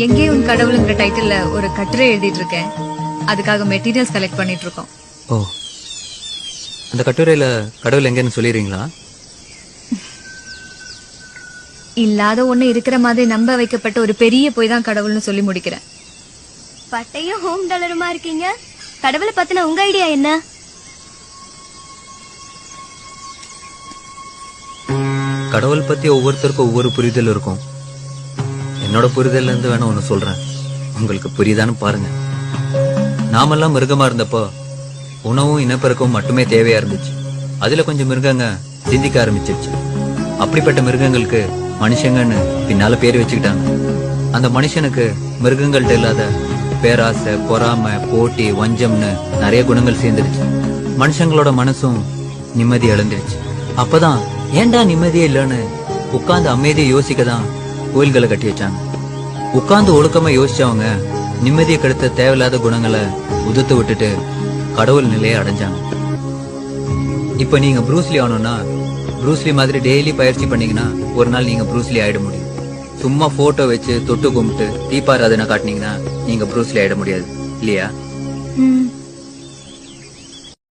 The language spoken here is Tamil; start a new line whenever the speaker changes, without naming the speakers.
எங்கே உன் கடவுளுங்கிற டைட்டில்ல ஒரு கட்டுரை எழுதிட்டு இருக்கேன் அதுக்காக மெட்டீரியல்ஸ் கலெக்ட் பண்ணிட்டு இருக்கோம்
ஓ. அந்த கட்டுரையில கடவுள் எங்கன்னு சொல்லிடுறீங்களா?
இல்லாத ஒண்ணு இருக்கிற மாதிரி நம்ப வைக்கப்பட்ட ஒரு பெரிய போய் தான் கடவுள்னு சொல்லி முடிக்கிறேன்.
பட்டையும் ஹோம் டாலருமா இருக்கீங்க? கடவுளை பத்தின உங்க ஐடியா என்ன?
கடவுள் பத்தி ஒவ்வொருத்தருக்கும் ஒவ்வொரு புரிதல் இருக்கும். என்னோட புரிதல்ல இருந்து வேணா ஒண்ணு சொல்றேன். உங்களுக்கு புரியுதான்னு பாருங்க. நாமெல்லாம் மிருகமா இருந்தப்போ உணவும் இனப்பெருக்கவும் மட்டுமே தேவையா இருந்துச்சு. அதுல கொஞ்சம் மிருகங்க சிந்திக்க ஆரம்பிச்சிருச்சு. அப்படிப்பட்ட மிருகங்களுக்கு மனுஷங்கன்னு பின்னால பேர் வச்சுக்கிட்டாங்க. அந்த மனுஷனுக்கு மிருகங்கள்ட்ட இல்லாத பேராசை பொறாமை போட்டி வஞ்சம்னு நிறைய குணங்கள் சேர்ந்துருச்சு. மனுஷங்களோட மனசும் நிம்மதி இழந்துருச்சு. அப்பதான் ஏன்டா நிம்மதியே இல்லைன்னு உட்கார்ந்து அமைதியை யோசிக்க தான் கோயில்களை கட்டி வச்சாங்க. உட்கார்ந்து ஒழுக்கமா யோசிச்சவங்க நிம்மதியை கெடுத்த தேவையில்லாத குணங்களை உதுத்து விட்டுட்டு கடவுள் நிலையை அடைஞ்சாங்க. இப்ப நீங்க ப்ரூஸ்லி ஆனோம்னா ப்ரூஸ்லி மாதிரி டெய்லி பயிற்சி பண்ணீங்கன்னா ஒரு நாள் நீங்க ப்ரூஸ்லி ஆயிட முடியும். சும்மா போட்டோ வச்சு தொட்டு கும்பிட்டு தீபாராதனை காட்டினீங்கன்னா நீங்க ப்ரூஸ்லி ஆயிட முடியாது. இல்லையா?